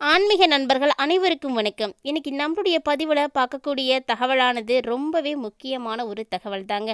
ஆன்மீக நண்பர்கள் அனைவருக்கும் வணக்கம். இன்னைக்கு நம்மளுடைய பதிவில் பார்க்கக்கூடிய தகவலானது ரொம்பவே முக்கியமான ஒரு தகவல் தாங்க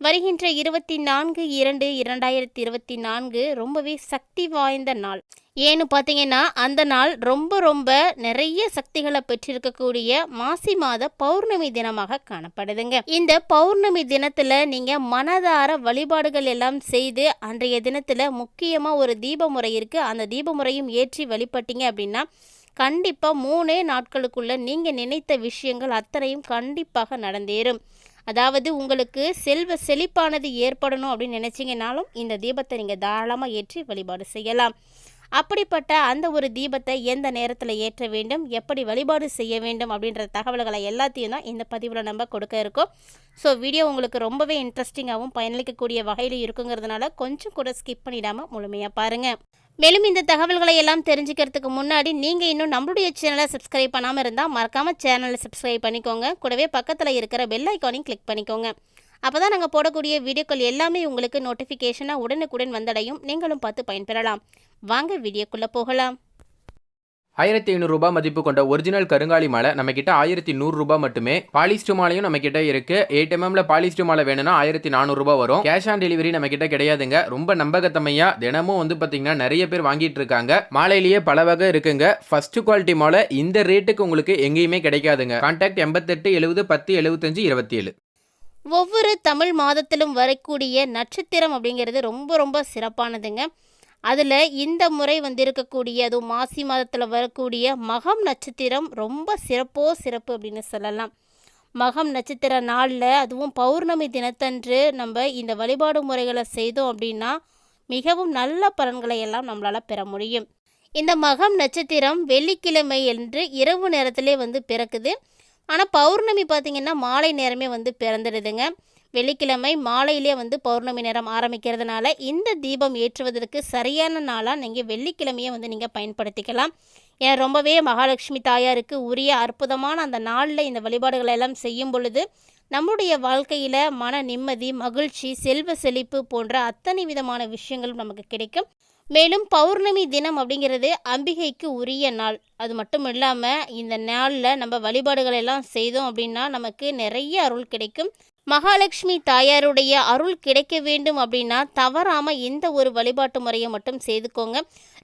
வருகின்ற இருபத்தி நான்கு இரண்டு இரண்டாயிரத்தி இருபத்தி நான்கு ரொம்பவே சக்தி வாய்ந்த நாள். ஏன்னு பார்த்தீங்கன்னா அந்த நாள் ரொம்ப ரொம்ப நிறைய சக்திகளை பெற்றிருக்கக்கூடிய மாசி மாத பௌர்ணமி தினமாக காணப்படுதுங்க. இந்த பௌர்ணமி தினத்துல நீங்க மனதார வழிபாடுகள் எல்லாம் செய்து அன்றைய தினத்துல முக்கியமா ஒரு தீப முறை இருக்கு. அந்த தீப முறையும் ஏற்றி வழிபட்டீங்க அப்படின்னா கண்டிப்பாக மூணே நாட்களுக்குள்ள நீங்கள் நினைத்த விஷயங்கள் அத்தனையும் கண்டிப்பாக நடந்தேறும். அதாவது உங்களுக்கு செல்வ செழிப்பானது ஏற்படணும் அப்படின்னு நினச்சிங்கனாலும் இந்த தீபத்தை நீங்கள் தாராளமாக ஏற்றி வழிபாடு செய்யலாம். அப்படிப்பட்ட அந்த ஒரு தீபத்தை எந்த நேரத்தில் ஏற்ற வேண்டும் எப்படி வழிபாடு செய்ய வேண்டும் அப்படின்ற தகவல்களை எல்லாத்தையும் தான் இந்த பதிவில் நம்ம கொடுக்க இருக்கோம். ஸோ வீடியோ உங்களுக்கு ரொம்பவே இன்ட்ரெஸ்டிங்காகவும் பயனளிக்கக்கூடிய வகையில் இருக்குங்கிறதுனால கொஞ்சம் கூட ஸ்கிப் பண்ணிடாமல் முழுமையாக பாருங்கள் மேலும் இந்த தகவல்களை எல்லாம் தெரிஞ்சுக்கிறதுக்கு முன்னாடி நீங்கள் இன்னும் நம்மளுடைய சேனலை சப்ஸ்கிரைப் பண்ணாமல் இருந்தால் மறக்காமல் சேனலை சப்ஸ்கிரைப் பண்ணிக்கோங்க. கூடவே பக்கத்தில் இருக்கிற பெல் ஐக்கானையும் கிளிக் பண்ணிக்கோங்க. அப்போ தான் நாங்கள் போடக்கூடிய வீடியோக்கள் எல்லாமே உங்களுக்கு நோட்டிஃபிகேஷனாக உடனுக்குடன் வந்தடையும். நீங்களும் பார்த்து பயன்பெறலாம். வாங்க வீடியோக்குள்ளே போகலாம். ஆயிரத்தி ஐநூறுரூபா மதிப்பு கொண்ட ஒரிஜினல் கருங்காலி மாலை நம்மக்கிட்ட ஆயிரத்தி நூறுரூபா மட்டுமே. பாலிஸ்டர் மாலையும் நம்மக்கிட்ட இருக்கு. எயிட் எம்எம்ல பாலிஸ்டர் மாலை வேணும்னா ஆயிரத்தி நானூறுரூபா வரும். கேஷ் ஆன் டெலிவரி நம்ம கிட்ட கிடையாதுங்க. ரொம்ப நம்பகத்தமையா தினமும் வந்து பாத்தீங்கன்னா நிறைய பேர் வாங்கிட்டு இருக்காங்க. மாலையிலேயே பல வகை இருக்குங்க. ஃபர்ஸ்ட் குவாலிட்டி மாலை இந்த ரேட்டுக்கு உங்களுக்கு எங்கேயுமே கிடைக்காதுங்க. கான்டாக்ட் எண்பத்தெட்டு எழுபது பத்து எழுபத்தஞ்சு இருபத்தி ஏழு ஒவ்வொரு தமிழ் மாதத்திலும் வரக்கூடிய நட்சத்திரம் அப்படிங்கிறது ரொம்ப ரொம்ப சிறப்பானதுங்க. அதில் இந்த முறை வந்திருக்கக்கூடிய அதுவும் மாசி மாதத்தில் வரக்கூடிய மகம் நட்சத்திரம் ரொம்ப சிறப்போ சிறப்பு அப்படின்னு சொல்லலாம். மகம் நட்சத்திர நாளில் அதுவும் பௌர்ணமி தினத்தன்று நம்ம இந்த வழிபாடு முறைகளை செய்தோம் அப்படின்னா மிகவும் நல்ல பலன்களை எல்லாம் நம்மளால் பெற முடியும். இந்த மகம் நட்சத்திரம் வெள்ளிக்கிழமை என்று இரவு நேரத்திலே வந்து பிறக்குது. ஆனால் பௌர்ணமி பார்த்திங்கன்னா மாலை நேரமே வந்து பிறந்துடுதுங்க. வெள்ளிக்கிழமை மாலையிலே வந்து பௌர்ணமி நேரம் ஆரம்பிக்கிறதுனால இந்த தீபம் ஏற்றுவதற்கு சரியான நாளாக நீங்கள் வெள்ளிக்கிழமையை வந்து நீங்கள் பயன்படுத்திக்கலாம். ஏன்னா ரொம்பவே மகாலட்சுமி தாயாருக்கு உரிய அற்புதமான அந்த நாளில் இந்த வழிபாடுகளை எல்லாம் செய்யும் பொழுது நம்முடைய வாழ்க்கையில் மன நிம்மதி மகிழ்ச்சி செல்வ செழிப்பு போன்ற அத்தனை விதமான விஷயங்களும் நமக்கு கிடைக்கும். மேலும் பௌர்ணமி தினம் அப்படிங்கிறது அம்பிகைக்கு உரிய நாள். அது மட்டும் இல்லாமல் இந்த நாளில் நம்ம வழிபாடுகள் எல்லாம் செய்தோம் அப்படின்னா நமக்கு நிறைய அருள் கிடைக்கும். மகாலட்சுமி தாயாருடைய அருள் கிடைக்க வேண்டும் அப்படின்னா தவறாமல் இந்த ஒரு வழிபாட்டு முறையை மட்டும் செய்துக்கோங்க.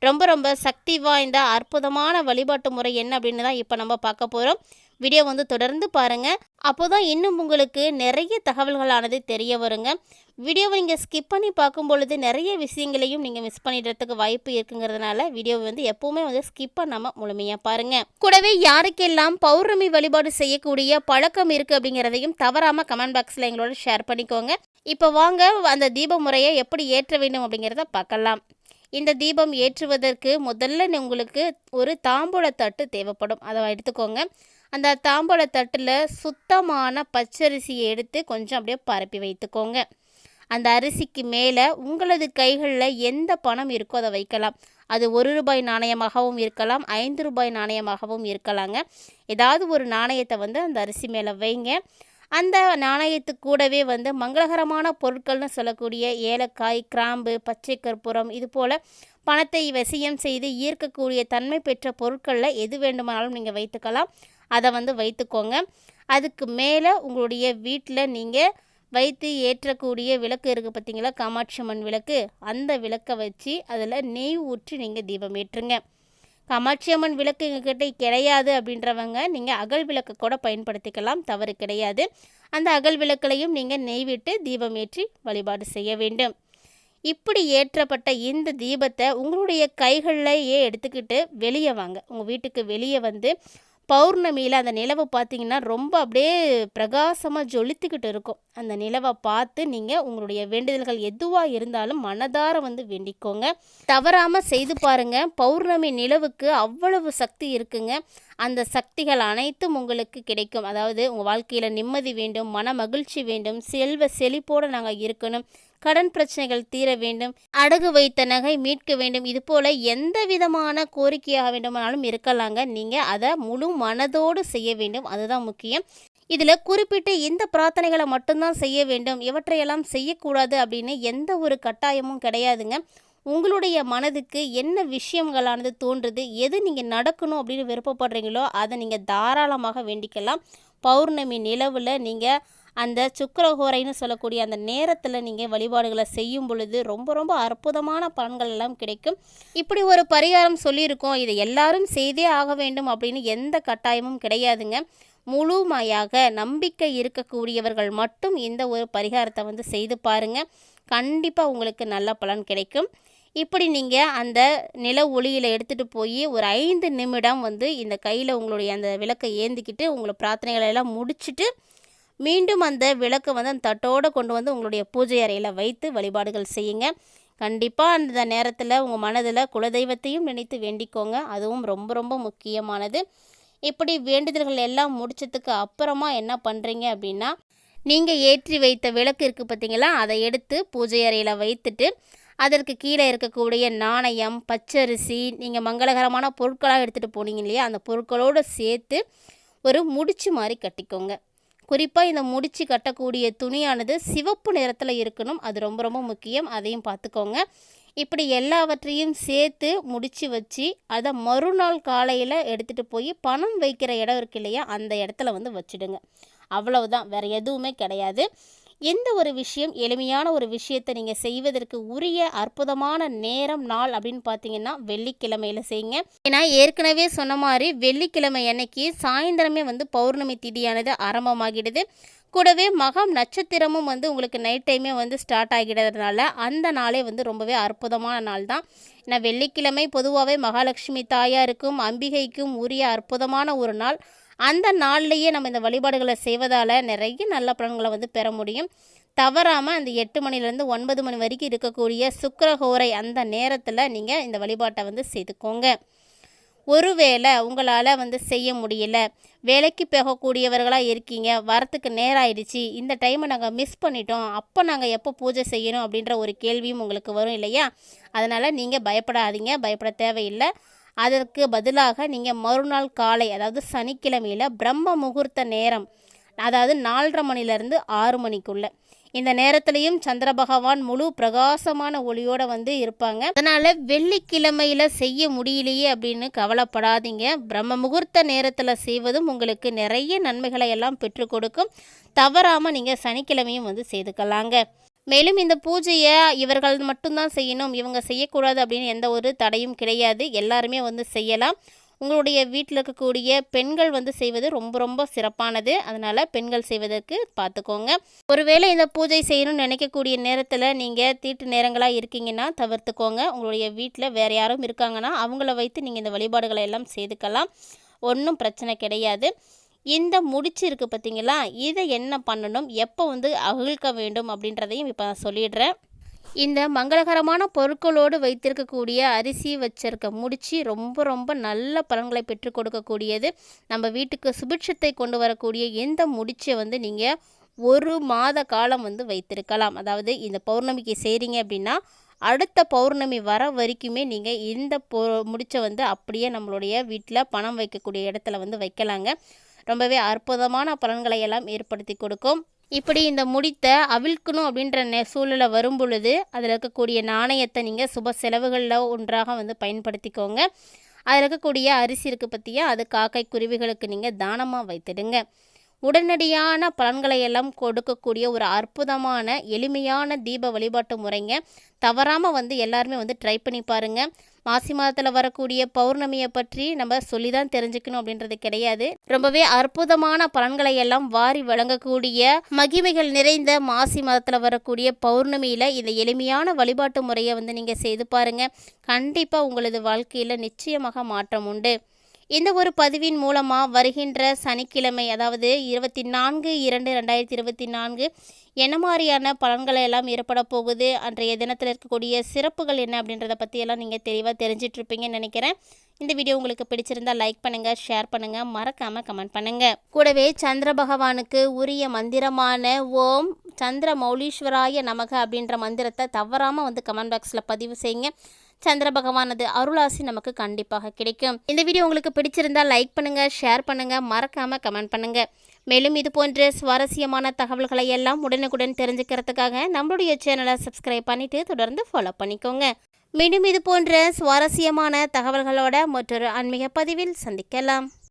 ரொம்ப ரொம்ப சக்தி வாய்ந்த அற்புதமான வழிபாட்டு முறை என்ன அப்படின்னு தான் இப்போ நம்ம பார்க்க போகிறோம் வீடியோ வந்து தொடர்ந்து பாருங்கள் அப்போ தான் இன்னும் உங்களுக்கு நிறைய தகவல்களானது தெரிய வருங்க. வீடியோவை நீங்கள் ஸ்கிப் பண்ணி பார்க்கும் பொழுது நிறைய விஷயங்களையும் நீங்கள் மிஸ் பண்ணிடுறதுக்கு வாய்ப்பு இருக்குங்கிறதுனால வீடியோவை வந்து எப்போவுமே வந்து ஸ்கிப் பண்ணாமல் முழுமையாக பாருங்கள் கூடவே யாருக்கெல்லாம் பௌர்ணமி வழிபாடு செய்யக்கூடிய பழக்கம் இருக்குது அப்படிங்கிறதையும் தவறாமல் கமெண்ட் பாக்ஸில் எங்களோட ஷேர் பண்ணிக்கோங்க. இப்போ வாங்க அந்த தீப முறையை எப்படி ஏற்ற வேண்டும் அப்படிங்கிறத பார்க்கலாம். இந்த தீபம் ஏற்றுவதற்கு முதல்ல உங்களுக்கு ஒரு தாம்பூல தட்டு தேவைப்படும். அதை எடுத்துக்கோங்க. அந்த தாம்பூல தட்டில் சுத்தமான பச்சரிசியை எடுத்து கொஞ்சம் அப்படியே பரப்பி வைத்துக்கோங்க. அந்த அரிசிக்கு மேலே உங்களது கைகளில் எந்த பணம் இருக்கோ அதை வைக்கலாம். அது ஒரு ரூபாய் நாணயமாகவும் இருக்கலாம் ஐந்து ரூபாய் நாணயமாகவும் இருக்கலாங்க. ஏதாவது ஒரு நாணயத்தை வந்து அந்த அரிசி மேலே வைங்க. அந்த நாணயத்து கூடவே வந்து மங்களகரமான பொருட்கள்னு சொல்லக்கூடிய ஏலக்காய் கிராம்பு பச்சை கற்பூரம் இது போல் பணத்தை வசியம் செய்து ஈர்க்கக்கூடிய தன்மை பெற்ற பொருட்களில் எது வேண்டுமானாலும் நீங்கள் வைத்துக்கலாம். அதை வந்து வைத்துக்கோங்க. அதுக்கு மேலே உங்களுடைய வீட்டில் நீங்கள் வைத்து ஏற்றக்கூடிய விளக்கு இருக்குது பார்த்தீங்களா காமாட்சி அம்மன் விளக்கு. அந்த விளக்கை வச்சு அதில் நெய் ஊற்றி நீங்கள் தீபம் ஏற்றுங்க. காமாட்சி அம்மன் விளக்கு எங்ககிட்ட கிடையாது அப்படின்றவங்க நீங்கள் அகல் விளக்கு கூட பயன்படுத்திக்கலாம். தவறு கிடையாது. அந்த அகல் விளக்குலையும் நீங்கள் நெய் விட்டு தீபம் ஏற்றி வழிபாடு செய்ய வேண்டும். இப்படி ஏற்றப்பட்ட இந்த தீபத்தை உங்களுடைய கைகளிலேயே எடுத்துக்கிட்டு வெளியே வாங்க. உங்கள் வீட்டுக்கு வெளியே வந்து பௌர்ணமியில் அந்த நிலவை பார்த்தீங்கன்னா ரொம்ப அப்படியே பிரகாசமாக ஜொலித்துக்கிட்டு இருக்கும். அந்த நிலவை பார்த்து நீங்கள் உங்களுடைய வேண்டுதல்கள் எதுவாக இருந்தாலும் மனதார வந்து வேண்டிக்கோங்க. தவறாமல் செய்து பாருங்கள் பௌர்ணமி நிலவுக்கு அவ்வளவு சக்தி இருக்குங்க. அந்த சக்திகள் அனைத்தும் உங்களுக்கு கிடைக்கும். அதாவது உங்கள் வாழ்க்கையில் நிம்மதி வேண்டும் மன மகிழ்ச்சி வேண்டும் செல்வ செழிப்போடு நாங்கள் இருக்கணும். கடன் பிரச்சனைகள் தீர வேண்டும் அடகு வைத்த நகை மீட்க வேண்டும் இது போல எந்த விதமான கோரிக்கையாக வேண்டுமானாலும் இருக்கலாங்க. நீங்கள் அதை முழு மனதோடு செய்ய வேண்டும். அதுதான் முக்கியம். இதில் குறிப்பிட்டு இந்த பிரார்த்தனைகளை மட்டும்தான் செய்ய வேண்டும். இவற்றையெல்லாம் செய்யக்கூடாது அப்படின்னு எந்த ஒரு கட்டாயமும் கிடையாதுங்க. உங்களுடைய மனதுக்கு என்ன விஷயங்களானது தோன்றுது எது நீங்கள் நடக்கணும் அப்படின்னு விருப்பப்படுறீங்களோ அதை நீங்கள் தாராளமாக வேண்டிக்கலாம். பௌர்ணமி நிலவில் நீங்கள் அந்த சுக்கரஹோரைன்னு சொல்லக்கூடிய அந்த நேரத்தில் நீங்கள் வழிபாடுகளை செய்யும் பொழுது ரொம்ப ரொம்ப அற்புதமான பலன்கள் எல்லாம் கிடைக்கும். இப்படி ஒரு பரிகாரம் சொல்லியிருக்கோம். இதை எல்லாரும் செய்தே ஆக வேண்டும் அப்படின்னு எந்த கட்டாயமும் கிடையாதுங்க. முழுமையாக நம்பிக்கை இருக்கக்கூடியவர்கள் மட்டும் இந்த ஒரு பரிகாரத்தை வந்து செய்து பாருங்கள் கண்டிப்பாக உங்களுக்கு நல்ல பலன் கிடைக்கும். இப்படி நீங்கள் அந்த நில ஒளியில் எடுத்துகிட்டு போய் ஒரு ஐந்து நிமிடம் வந்து இந்த கையில் உங்களுடைய அந்த விளக்கை ஏந்திக்கிட்டு உங்களை பிரார்த்தனைகளை எல்லாம் முடிச்சுட்டு மீண்டும் அந்த விளக்கை வந்து அந்த தட்டோடு கொண்டு வந்து உங்களுடைய பூஜை அறையில் வைத்து வழிபாடுகள் செய்யுங்க. கண்டிப்பாக அந்த நேரத்தில் உங்கள் மனதில் குலதெய்வத்தையும் நினைத்து வேண்டிக்கோங்க. அதுவும் ரொம்ப ரொம்ப முக்கியமானது. இப்படி வேண்டுதல்கள் எல்லாம் முடிச்சதுக்கு அப்புறமா என்ன பண்ணுறீங்க அப்படின்னா நீங்கள் ஏற்றி வைத்த விளக்கு இருக்குது பார்த்தீங்களா அதை எடுத்து பூஜை அறையில் வைத்துட்டு அதற்கு கீழே இருக்கக்கூடிய நாணயம் பச்சரிசி நீங்கள் மங்களகரமான பொருட்களாக எடுத்துகிட்டு போனீங்க இல்லையா? அந்த பொருட்களோடு சேர்த்து ஒரு முடிச்சு மாதிரி கட்டிக்கோங்க. குறிப்பாக இந்த முடிச்சு கட்டக்கூடிய துணியானது சிவப்பு நிறத்தில் இருக்கணும். அது ரொம்ப ரொம்ப முக்கியம். அதையும் பார்த்துக்கோங்க இப்படி எல்லாவற்றையும் சேர்த்து முடித்து வச்சு அதை மறுநாள் காலையில் எடுத்துகிட்டு போய் பணம் வைக்கிற இடம் இருக்கு இல்லையா அந்த இடத்துல வந்து வச்சுடுங்க. அவ்வளவுதான். வேறு எதுவுமே கிடையாது. எந்த ஒரு விஷயம் எளிமையான ஒரு விஷயத்தை நீங்கள் செய்வதற்கு உரிய அற்புதமான நேரம் நாள் அப்படின்னு பார்த்தீங்கன்னா வெள்ளிக்கிழமையில செய்யுங்க. ஏன்னா ஏற்கனவே சொன்ன மாதிரி வெள்ளிக்கிழமை அன்னைக்கு சாயந்தரமே வந்து பௌர்ணமி திதியானது ஆரம்பமாகிடுது. கூடவே மகம் நட்சத்திரமும் வந்து உங்களுக்கு நைட் டைமே வந்து ஸ்டார்ட் ஆகிடுறதுனால அந்த நாளே வந்து ரொம்பவே அற்புதமான நாள் தான். ஏன்னா வெள்ளிக்கிழமை பொதுவாகவே மகாலட்சுமி தாயாருக்கும் அம்பிகைக்கும் உரிய அற்புதமான ஒரு நாள். அந்த நாள்லேயே நம்ம இந்த வழிபாடுகளை செய்வதால் நிறைய நல்ல பலன்களை வந்து பெற முடியும். தவறாமல் அந்த எட்டு மணிலேருந்து ஒன்பது மணி வரைக்கும் இருக்கக்கூடிய சுக்கிரஹோரை அந்த நேரத்தில் நீங்கள் இந்த வழிபாட்டை வந்து செய்துக்கோங்க. ஒருவேளை உங்களால் வந்து செய்ய முடியல வேலைக்கு போகக்கூடியவர்களாக இருக்கீங்க வரத்துக்கு நேரம் ஆயிடுச்சு இந்த டைமை நாங்கள் மிஸ் பண்ணிட்டோம் அப்போ நாங்கள் எப்போ பூஜை செய்யணும் அப்படின்ற ஒரு கேள்வியும் உங்களுக்கு வரும் இல்லையா? அதனால் நீங்கள் பயப்படாதீங்க பயப்பட தேவையில்லை. அதற்கு பதிலாக நீங்கள் மறுநாள் காலை அதாவது சனிக்கிழமையில் பிரம்ம முகூர்த்த நேரம் அதாவது நாலரை மணிலேருந்து ஆறு மணிக்குள்ளே. இந்த நேரத்திலையும் சந்திர பகவான் முழு பிரகாசமான ஒளியோட வந்து இருப்பாங்க. அதனால வெள்ளிக்கிழமையில செய்ய முடியலையே அப்படின்னு கவலைப்படாதீங்க. பிரம்ம முகூர்த்த நேரத்தில் செய்வதும் உங்களுக்கு நிறைய நன்மைகளை எல்லாம் பெற்றுக் கொடுக்கும். தவறாமல் நீங்கள் சனிக்கிழமையும் வந்து செய்துக்கலாங்க. மேலும் இந்த பூஜையை இவர்கள் மட்டும்தான் செய்யணும் இவங்க செய்யக்கூடாது அப்படின்னு எந்த ஒரு தடையும் கிடையாது. எல்லாருமே வந்து செய்யலாம். உங்களுடைய வீட்டில் இருக்கக்கூடிய பெண்கள் வந்து செய்வது ரொம்ப ரொம்ப சிறப்பானது. அதனால் பெண்கள் செய்வதற்கு பார்த்துக்கோங்க. ஒருவேளை இந்த பூஜை செய்யணும்னு நினைக்கக்கூடிய நேரத்தில் நீங்கள் தீட்டு நேரங்களாக இருக்கீங்கன்னா தவிர்த்துக்கோங்க. உங்களுடைய வீட்டில் வேறு யாரும் இருக்காங்கன்னா அவங்கள வைத்து நீங்கள் இந்த வழிபாடுகளை எல்லாம் செய்துக்கலாம். ஒன்றும் பிரச்சனை கிடையாது. இந்த முடிச்சு இருக்குது பார்த்தீங்களா? இதை என்ன பண்ணணும்? எப்போ வந்து அகழ்க்க வேண்டும் அப்படின்றதையும் இப்போ நான் சொல்லிடுறேன். இந்த மங்களகரமான பொருட்களோடு வைத்திருக்கக்கூடிய அரிசி வச்சிருக்க முடிச்சு ரொம்ப ரொம்ப நல்ல பலன்களை பெற்றுக் கொடுக்கக்கூடியது. நம்ம வீட்டுக்கு சுபிட்சத்தை கொண்டு வரக்கூடிய எந்த முடிச்சை வந்து நீங்கள் ஒரு மாத காலம் வந்து வைத்திருக்கலாம். அதாவது இந்த பௌர்ணமிக்கு செய்கிறீங்க அப்படின்னா அடுத்த பௌர்ணமி வர வரைக்குமே நீங்கள் இந்த பொ முடிச்சை வந்து அப்படியே நம்மளுடைய வீட்டில் பணம் வைக்கக்கூடிய இடத்துல வந்து வைக்கலாங்க. ரொம்பவே அற்புதமான பலன்களை எல்லாம் ஏற்படுத்தி கொடுக்கும். இப்படி இந்த முடித்தை அவிழ்க்கணும் அப்படின்ற நெ சூழ்நிலை வரும் பொழுது அதில் இருக்கக்கூடிய நாணயத்தை நீங்கள் சுப செலவுகளில் ஒன்றாக வந்து பயன்படுத்திக்கோங்க. அதில் இருக்கக்கூடிய அரிசி இருக்குது பற்றியா அது காக்கை குருவிகளுக்கு நீங்கள் தானமாக வைத்திடுங்க. உடனடியான பலன்களை எல்லாம் கொடுக்கக்கூடிய ஒரு அற்புதமான எளிமையான தீப வழிபாட்டு முறைங்க. தவறாமல் வந்து எல்லாருமே வந்து ட்ரை பண்ணி பாருங்கள் மாசி மாதத்தில் வரக்கூடிய பௌர்ணமியை பற்றி நம்ம சொல்லி தான் தெரிஞ்சுக்கணும் அப்படின்றது கிடையாது. ரொம்பவே அற்புதமான பலன்களை எல்லாம் வாரி வழங்கக்கூடிய மகிமைகள் நிறைந்த மாசி மாதத்தில் வரக்கூடிய பௌர்ணமியில் இந்த எளிமையான வழிபாட்டு முறையை வந்து நீங்கள் செய்து பாருங்கள் கண்டிப்பாக உங்களது வாழ்க்கையில் நிச்சயமாக மாற்றம் உண்டு. இந்த ஒரு பதிவின் மூலமாக வருகின்ற சனிக்கிழமை அதாவது இருபத்தி நான்கு இரண்டு ரெண்டாயிரத்தி இருபத்தி நான்கு என்ன மாதிரியான பலன்களை எல்லாம் ஏற்பட போகுது அன்றைய தினத்தில் இருக்கக்கூடிய சிறப்புகள் என்ன அப்படின்றத பற்றியெல்லாம் நீங்கள் தெளிவாக தெரிஞ்சிட்ருப்பீங்கன்னு நினைக்கிறேன். இந்த வீடியோ உங்களுக்கு பிடிச்சிருந்தா லைக் பண்ணுங்கள் ஷேர் பண்ணுங்கள் மறக்காமல் கமெண்ட் பண்ணுங்கள் கூடவே சந்திர பகவானுக்கு உரிய மந்திரமான ஓம் சந்திர மௌலீஸ்வராய நமக அப்படின்ற மந்திரத்தை தவறாமல் வந்து கமெண்ட் பாக்ஸில் பதிவு செய்யுங்க. சந்திர பகவானது அருளாசி நமக்கு கண்டிப்பாக கிடைக்கும். இந்த வீடியோ உங்களுக்கு பிடிச்சிருந்தா லைக் பண்ணுங்க ஷேர் பண்ணுங்க மறக்காம கமெண்ட் பண்ணுங்க. மேலும் இது போன்ற சுவாரஸ்யமான தகவல்களை எல்லாம் உடனுக்குடன் தெரிஞ்சுக்கிறதுக்காக நம்மளுடைய சேனலை சப்ஸ்கிரைப் பண்ணிட்டு தொடர்ந்து ஃபாலோ பண்ணிக்கோங்க. மீண்டும் இது போன்ற சுவாரஸ்யமான தகவல்களோட மற்றொரு ஆன்மீக பதிவில் சந்திக்கலாம்.